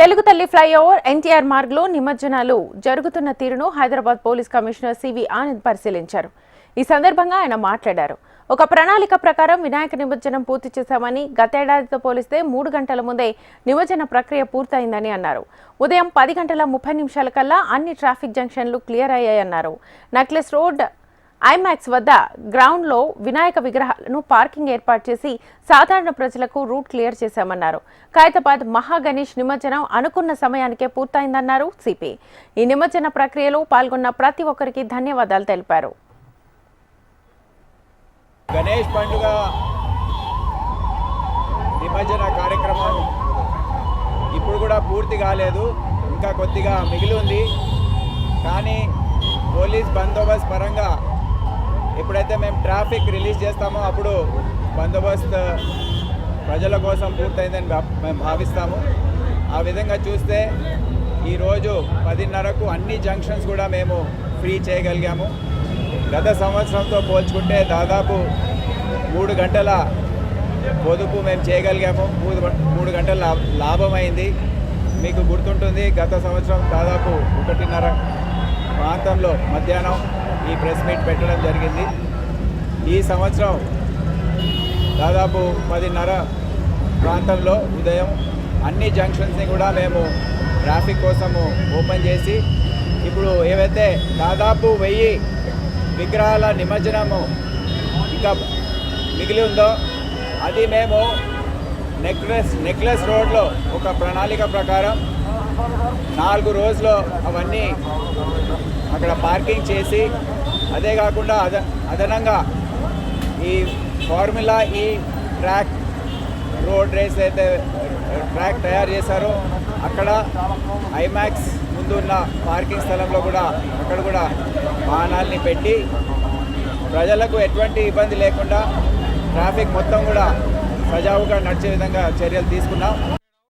తెలుగు తల్లి ఫ్లైఓవర్ ఎన్టీఆర్ మార్గ్లో నిమజ్జనాలు జరుగుతున్న తీరును Hyderabad police commissioner CV Anand పరిశీలించారు. ఈ సందర్భంగా ఆయన మాట్లాడారు. ఒక ప్రణాళిక ప్రకారం వినాయక నిమజ్జనం పూర్తి చేశామని గతేడాదితో పోలిస్తే మూడు గంటల ముందే నిమజ్జన ప్రక్రియ పూర్తయిందని అన్నారు. ఉదయం పది గంటల ముప్పై నిమిషాల కల్లా అన్ని ట్రాఫిక్ జంక్షన్లు క్లియర్ అయ్యాయన్నారు. నక్లెస్ రోడ్ ఐమాక్స్ వద్ద గ్రౌండ్లో వినాయక విగ్రహాలను పార్కింగ్ ఏర్పాటు చేసి సాధారణ ప్రజలకు రూట్ క్లియర్ చేశామన్నారు. ఖైతాబాద్ మహాగణేష్ నిమజ్జనం అనుకున్న సమయానికే పూర్తయిందన్నారు సిపి ఈ నిమజ్జన ప్రక్రియలో పాల్గొన్న ప్రతి ఒక్కరికి ధన్యవాదాలు తెలిపారు. గణేష్ పండుగ నిమజ్జన కార్యక్రమం ఇప్పుడు కూడా పూర్తి కాలేదు. ఇంకా కొద్దిగా మిగిలి ఉంది. కానీ పోలీస్ బందోబస్తు పరంగా ఎప్పుడైతే మేము ట్రాఫిక్ రిలీజ్ చేస్తామో అప్పుడు బందోబస్తు ప్రజల కోసం పూర్తయిందని మేము భావిస్తాము. ఆ విధంగా చూస్తే ఈరోజు పదిన్నరకు అన్ని జంక్షన్స్ కూడా మేము ఫ్రీ చేయగలిగాము. గత సంవత్సరంతో పోల్చుకుంటే దాదాపు మూడు గంటల పొదుపు మేము చేయగలిగాము. మూడు మూడు గంటల లాభం లాభమైంది. మీకు గుర్తుంటుంది గత సంవత్సరం దాదాపు ఒకటిన్నర ప్రాంతంలో మధ్యాహ్నం ఈ ప్రెస్ మీట్ పెట్టడం జరిగింది. ఈ సంవత్సరం దాదాపు పదిన్నర ప్రాంతంలో ఉదయం అన్ని జంక్షన్స్ని కూడా మేము ట్రాఫిక్ కోసము ఓపెన్ చేసి ఇప్పుడు ఏవైతే దాదాపు వెయ్యి విగ్రహాల నిమజ్జనము ఇంకా మిగిలి ఉందో అది మేము నెక్లెస్ నెక్లెస్ రోడ్లో ఒక ప్రణాళిక ప్రకారం నాలుగు రోజులు అవన్నీ అక్కడ పార్కింగ్ చేసి అదే కాకుండా అద అదనంగా ఈ formula E track road race అయితే ట్రాక్ తయారు చేశారో అక్కడ ఐమాక్స్ ముందున్న పార్కింగ్ స్థలంలో కూడా అక్కడ కూడా వాహనాల్ని పెట్టి ప్రజలకు ఎటువంటి ఇబ్బంది లేకుండా ట్రాఫిక్ మొత్తం కూడా సజావుగా నడిచే విధంగా చర్యలు తీసుకున్నాం.